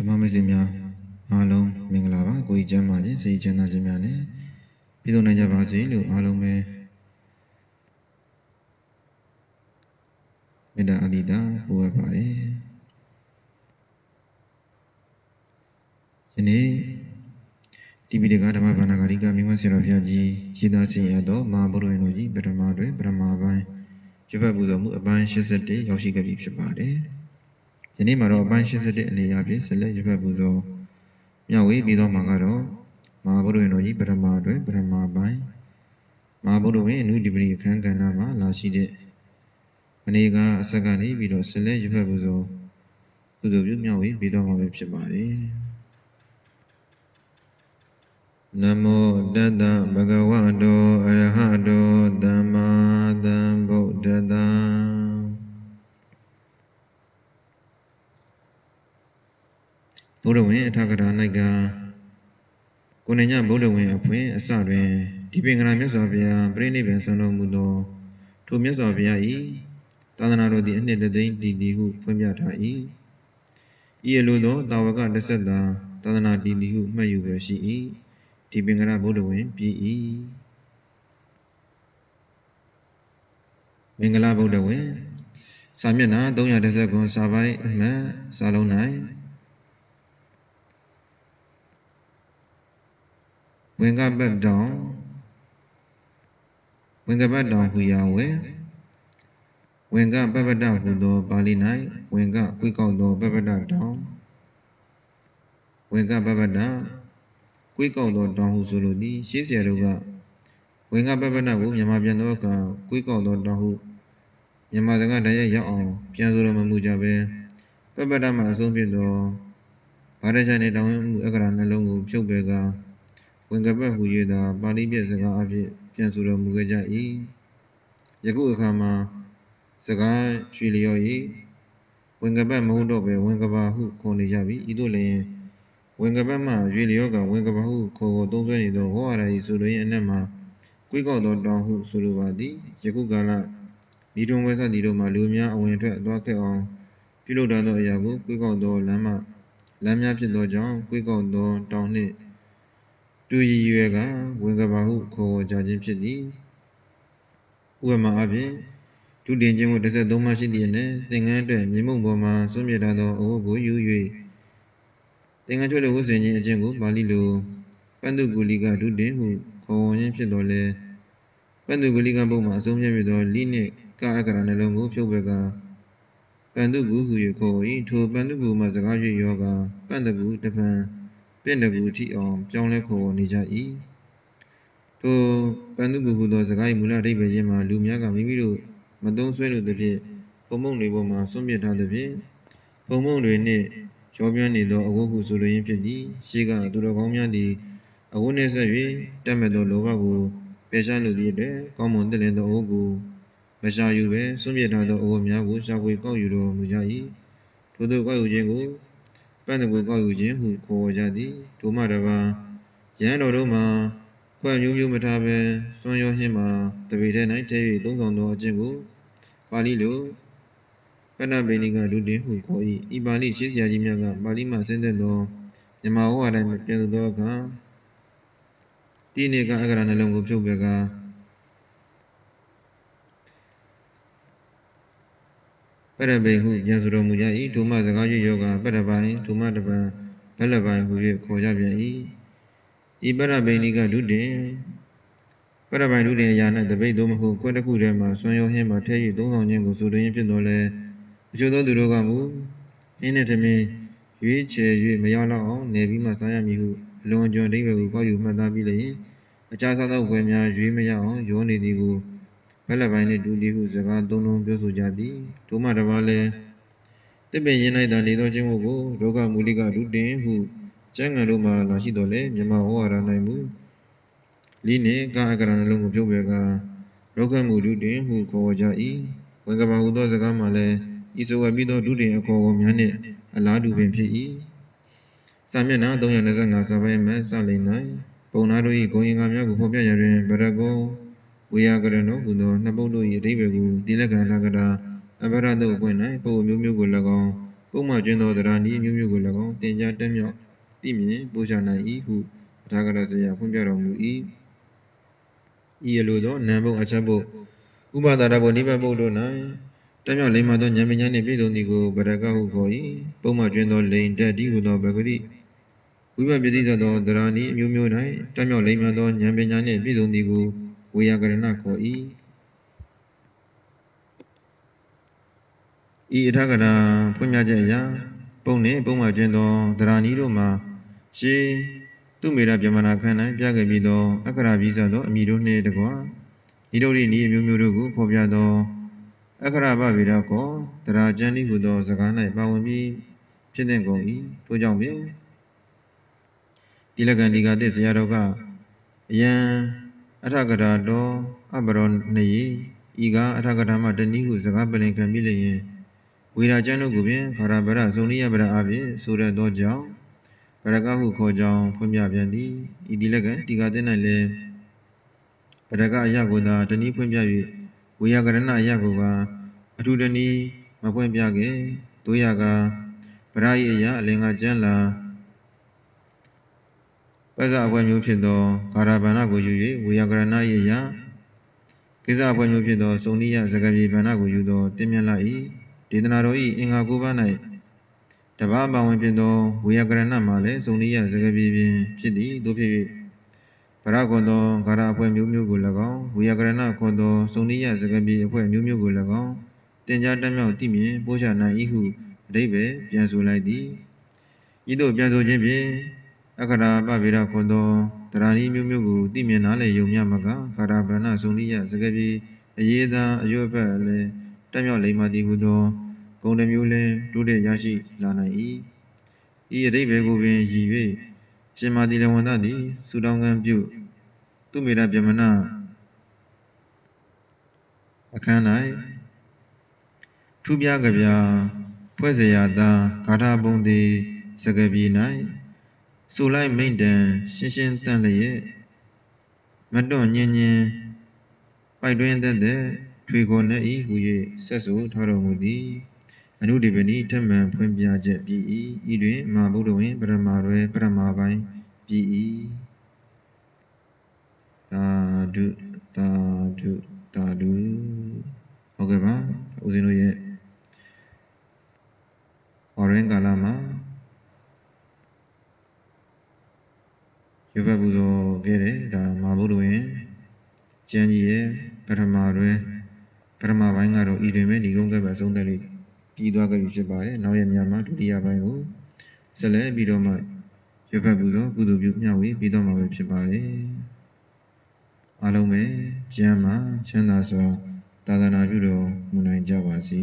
ဓမ္မမိတ်ဆွေများအားလုံးမင်္ဂလာပါကိုကြီးကျမ်းပါခြင်းစိတ်ချမ်းသာခြင်းများနဲ့ပြည်စုံနိုင်ကြပါစေလို့အားလုံးပဲမေတ္တာအတ္တိတာပို့အပ်ပါတယ်ယနေ့တိပိဋကဓမ္မဘာနာဂရိကမိမဆရာတော်ဘုရားကြီးရေးသားစီရင်တော်မဟာဗုဒ္ဓဝင်တို့ကြီးပထမတွင်ပထမပိုင်းရွတ်ဖတ်ပူဇော်မှုအပိုင်း81ရောက်ရှိခဲ့ပြီဖြစ်ပါတယ် ယနေ့မှာတော့အပိုင်း81အနေအချင်းဆက်လက်ရွတ်ဖတ်ပူဇော်မျှဝေပြီးတော့မှာကတော့မဟာဗုဒ္ဓဝင်တို့ကြီးပထမတွင်ပထမပိုင်းမဟာဗုဒ္ဓဝင်အနုဒီပတိအခန်းကဏ္ဍမှာလာရှိတဲ့မနေ့ကအဆက်ကနေပြီးတော့ဆက်လက်ရွတ်ဖတ်ပူဇော်ပူဇော်ပြုမျှဝေပြီးတော့မှာပဲဖြစ်ပါတယ်နမောတတ္တဗဂဝတောအရဟတောသမ္မာသမ္ဗုဒ္ဓတ္တ ဘုဒ္ဓဝင်အထကရာ၌ကကိုနေညဘုဒ္ဓဝင်အဖွင့်အစတွင်ဒီပင်ကရာမြတ်စွာဘုရားပြိဋိဘံဆံတော်မူသောထိုမြတ်စွာဘုရား၏သာသနာတော်သည်အနှစ်တစ်သိန်းတည်တည်ဟုဖွင့်ပြထား၏ဤအလိုသောတာဝကတစ်ဆက်သာသာသနာတည်တည်ဟုမှတ်ယူပဲရှိ၏ဒီပင်ကရာဘုဒ္ဓဝင်ပြည်၏မင်္ဂလာဗုဒ္ဓဝင်စာမျက်နှာ330ခုစာပိုင်းအမှတ်စာလုံး၌ ဝင်ကပတ်တောင်ဝင်ကပတ်တောင်ဟူရာဝေဝင်ကပပတ္တဟူသောပါဠိ၌ဝင်ကကွေးကောက်သောပပတ္တတောင်ဝင်ကပပတ္တကွေးကောက်သောတောင်ဟုဆိုလိုသည်ရှေးဆရာတို့ကဝင်ကပပတ္တကိုမြန်မာပြန်သောအခါကွေးကောက်သောတောင်ဟုမြန်မာစကားတရားရောက်အောင်ပြန်ဆိုလိုမမူကြပဲပပတ္တမှာအဆုံးဖြစ်သောဗာရချန်နေတောင်းမှုအက္ခရာနှလုံးကိုဖြုတ်ပယ်ကာ ဝင်ကပတ်ဟူ၍သာပါဠိပြစကားအဖြစ်ပြန်ဆိုတော်မူခဲ့ကြ၏ယခုအခါမှာစကားရွှေလျော်၏ဝင်ကပတ်မဟုတ်တော့ပဲဝင်ကပါဟုခေါ်နေကြပြီဤသို့လျှင်ဝင်ကပတ်မှရွေလျောကဝင်ကပဟုခေါ်ခေါ်သုံးဆွဲနေသောဟောရ၏ဆိုလိုရင်းအနက်မှာကွေးကောက်သောတောင်ဟုဆိုလိုပါသည်ယခုကာလဤတွင်ဝဲစသည်တို့မှာလူများအဝင်ထွက်အသွားခဲ့အောင်ပြုလုပ်ထားသောအရာကိုကွေးကောက်သောလမ်းမှလမ်းများဖြစ်သောကြောင့်ကွေးကောက်သောတောင်နှင့် တူရည်ရွယ်ကဝင်ကပဟုခေါ်ခေါ်ကြခြင်းဖြစ်သည်ဥပမာအဖြစ်ဒုတင်ခြင်းကို33မှရှိသည့်အနက်သင်္ကန်းအတွက်မြေမှုန့်ပေါ်မှဆွမြထားသောအဝတ်ကိုယူ၍သင်္ကန်းချွတ်လို့ဝတ်ဆင်ခြင်းအကျင့်ကိုပါဠိလိုပန္တုဂူလိကဒုတင်ဟုခေါ်ဝေါ်ခြင်းဖြစ်တော်လဲပန္တုဂူလိကဘုံမှာအဆုံးဖြတ်ဖြစ်သောလိနှင့်ကာအကရနှလုံးကိုဖြုတ်ပယ်ကပန္တုဂူဟု၍ခေါ်၏ထိုပန္တုဂူမှာစကား၍ယောကပန္တဂူတပံ ပြင့်တဂူအထိအောင်ပြောင်းလဲခေါ်ဝေါ်နေကြ၏ထိုပန္တုဂူဟုသောစကား၏မူလအဓိပ္ပာယ်ချင်းမှာလူများကမိမိတို့မသုံးဆွဲလို့သဖြင့်ပုံမုံတွေပေါ်မှာဆွန့်ပစ်ထားသဖြင့်ပုံမုံတွေနှင့်ရောပြန်းနေသောအဝတ်ဟုဆိုလိုရင်းဖြစ်သည်ရှေးကသူတော်ကောင်းများသည်အဝတ်နှင့်ဆက်၍တက်မဲ့သောလောဘကိုပယ်ရှားလိုသည့်အတွက်ကောင်းမွန်တည်လည်သောအဝတ်ကိုမရှာယူပဲစွန့်ပစ်ထားသောအဝတ်များကိုရှာဖွေကောက်ယူတော်မူကြ၏ထို့သောကောက်ယူခြင်းကိုပ န်းတကူကောက်ယူခြင်းဟုခေါ်ဝေါ်ကြသည်ထိုမှတပါရဟန်းတော်တို့မှာခွက်မျိုးမျိုးမထားပဲစွန့်ရောဟင်းမှာတပေထဲ၌ထဲ၍သုံးဆောင်သောအကျင့်ကိုပါဠိလိုပဏ္ဏဗေနိကဒုတင်ဟုခေါ်၏ဤပါဠိရှေးဆရာကြီးများကပါဠိမှဆင်းသက်သောမြန်မာဟောအတိုင်းပြန်ဆိုသောအခါတိနေကအက္ခရာနှလုံးကိုဖြုတ်ပယ်ကာ ပရဗေဟုပြန်ဆိုတော်မူကြ၏ဒုမစကားရွယောကပရပိုင်းဒုမတပံဘလပိုင်းဟု၍ခေါ်ကြပြန်၏ဤပရဗေနိကဒုတင်ပရပိုင်းဒုတင်အရာ၌တပိတ်သို့မဟုတ်ကွက်တစ်ခုထဲမှဆွမ်းရောဟင်းမှထဲ၍သုံးဆောင်ခြင်းကိုဆိုလိုရင်းဖြစ်တော်လဲအကျိုးသောသူတို့ကမူအင်းနဲ့သမင်းရွေးချယ်၍မရောက်တော့အောင်နေပြီးမှစားရမည်ဟုအလွန်အကျွံအဓိပ္ပာယ်ကိုကောက်ယူမှတ်သားပြီးလျင်အခြားစားသောဝယ်များရွေးမရအောင်ရောနေသည်ကို ဘက်လက်ပိုင်းနှင့်ဒူလီဟုစကားသုံးလုံးပြောဆိုကြသည်ထို့မှတပါးလည်းတစ်ပင်ရင်၌သာနေသောခြင်းကိုဒုက္ခမူလိကဒုတင်ဟုကျမ်းဂန်တို့မှာလာရှိတော်လဲမြမဟောရ၌မူလိနှင့်ကာအကရဏလုံးကိုပြုတ်ပယ်ကဒုက္ခမူဒုတင်ဟုခေါ်ဝေါ်ကြ၏ဝင်ကဘာဟုသောစကားမှာလည်းဤဆိုဝပြီးသောဒုတိယအခေါ်အဝေါ်များနှင့်အလားတူပင်ဖြစ်၏စာမျက်နှာ325စာပိုင်းမှစလိမ့်၌ပုံနာတို့၏ဂုံရင်္ဂါများကိုဖော်ပြရတွင်ဗရကော ဝေယကရဏောဟူသောနှစ်ပုဒ်တို့၏အဓိပ္ပာယ်ကိုတိလက္ခဏာကတာအဘရတို့အပွင့်၌ပုံမျိုးမျိုးကို၎င်းပုံမှန်ကျွင်းသောတရားနည်းမျိုးမျိုးကို၎င်းတင် जा တက်မြောက်သိမြင်ပို့ချနိုင်၏ဟုအထာဂရဆရာဖွင့်ပြတော်မူ၏ဤအလိုသောနံဘုံအချက်ဘုံဥပဒါရဘုံနိဗ္ဗာန်ဘုံတို့၌တက်မြောက်လိမ္မာသောဉာဏ်ပညာနှင့်ပြည့်စုံသည်ကိုဗရကဟုခေါ်၏ပုံမှန်ကျွင်းသောလိန်တက်ဒီဟုသောဗဂရိဝိပဿပတိသောတရားနည်းအမျိုးမျိုး၌တက်မြောက်လိမ္မာသောဉာဏ်ပညာနှင့်ပြည့်စုံသည်ကို ဝေယကရဏခေါ်၏ဤအထကရာဖွင့်ပြချက်အရာပုံနှင့်ပုံမှန်ကျွင်းသောတရားနည်းတို့မှာရှေးသူမေရပြမနာခန္ဓာပြခဲ့ပြီးသောအခရာပြီးစသောအမိတို့နှင့်တကွာဤတို့၏ဤအမျိုးမျိုးတို့ကိုဖော်ပြသောအခရာပဗေဒကောတရားကျမ်းဤဟုသောစကား၌ပါဝင်ပြီးဖြစ်တဲ့ကုန်၏ထို့ကြောင့်ပင်ဒီလကံဒီကသည့်ဇရာတော်ကအယံ အထကရာတော်အပရောနေဤကအထကရာမှတနည်းဟုစကားပလင်ခံပြီးလျင်ဝေရာကျမ်းတို့ကိုပင်ခါရဗရစုံနိယဗရအပြင်ဆိုရသောကြောင့်ဗရကဟုခေါ်ကြောင်းဖွင့်ပြပြန်သည်ဤဒီလကံဒီကသည့်၌လည်းဗရကအရာကိုသာတနည်းဖွင့်ပြ၍ဝေယကရဏအရာကိုကအထူးတနည်းမဖွင့်ပြခဲ့တို့ရကဗရ၏အရာအလင်္ကာကျမ်းလာ ပဇအပွဲမျိုးဖြစ်သောဂါရဗန္နကိုယူ၍ဝေယကရဏ၏အရာကိစ္စအပွဲမျိုးဖြစ်သောစုံနိယစကပြေဗန္နကိုယူသောတင်းမြတ်လာ၏ဒေသနာတော်၏အင်္ဂါ၉ပါး၌တပါးပါဝင်ဖြစ်သောဝေယကရဏမှာလည်းစုံနိယစကပြေပင်ဖြစ်သည်တို့ဖြစ်၍ဗရခွန်သောဂါရအပွဲမျိုးမျိုးကို၎င်းဝေယကရဏခွန်သောစုံနိယစကပြေအပွဲမျိုးမျိုးကို၎င်းတင် जा တက်မြောက်သိမြင်ပို့ချနိုင်၏ဟုအတိပ္ပယ်ပြန်ဆိုလိုက်သည်ဤသို့ပြန်ဆိုခြင်းဖြင့် အခရာပဗေဒခွန်သောတရားနည်းမျိုးမျိုးကိုသိမြင်နားလည်ယုံမြမကဂါရဗန္နစုံနိယစကပြေအရေးသားအရွတ်ဖက်လည်းတက်မြောက်လိမ္မာသည်ဟုသောဂုဏ်တစ်မျိုးလည်းတိုးတက်ရရှိလာနိုင်၏ဤအတိပ္ပယ်ကိုပင်ရည်၍ရှင်မာတိလဝန္တသည်သုတောင်းကံပြုသူမေရပြမနာအခန်း၌ထူးပြားကြပြဖွဲ့เสียသာဂါထာပုံသည်စကပြေ၌ ဆိုလိုက်မိန့်တံရှင်းရှင်းတန့်လျက်မတွန့်ညင်ညင်ပိုက်တွင်သက်သက်ထွေခေါ်နေ၏ဟူ၍ဆက်ဆိုထားတော်မူသည်အနုဒီပနိထမှန်ဖွင့်ပြချက်ပြီး၏ဤတွင်မာဗုဒ္ဓဝင်ပရမရွယ်ပရမပိုင်းပြီး၏သာဓုသာဓုသာဓုဟုတ်ကဲ့ပါဦးဇင်းတို့ရဲ့ဟောရင်းကာလမှာ ရွဘပူဇော်ခဲ့တယ်ဒါမာဗုဒ္ဓဝင်ကျမ်းကြီးရဲ့ပထမတွင်ပထမပိုင်းကတော့ဤတွင်ပဲဒီကုန်းကပ်ပဲအဆုံးသတ်လို့ပြီးသွားခဲ့ပြီဖြစ်ပါတယ်နောက်ရမြန်မာဒုတိယပိုင်းကိုဆက်လက်ပြီးတော့မှရွဘပူဇော်ကုသိုလ်ပြုမျှဝေပြီးတော့မှာပဲဖြစ်ပါတယ်အားလုံးပဲကျမ်းမှာချမ်းသာစွာသာသနာပြုတော်မူနိုင်ကြပါစေ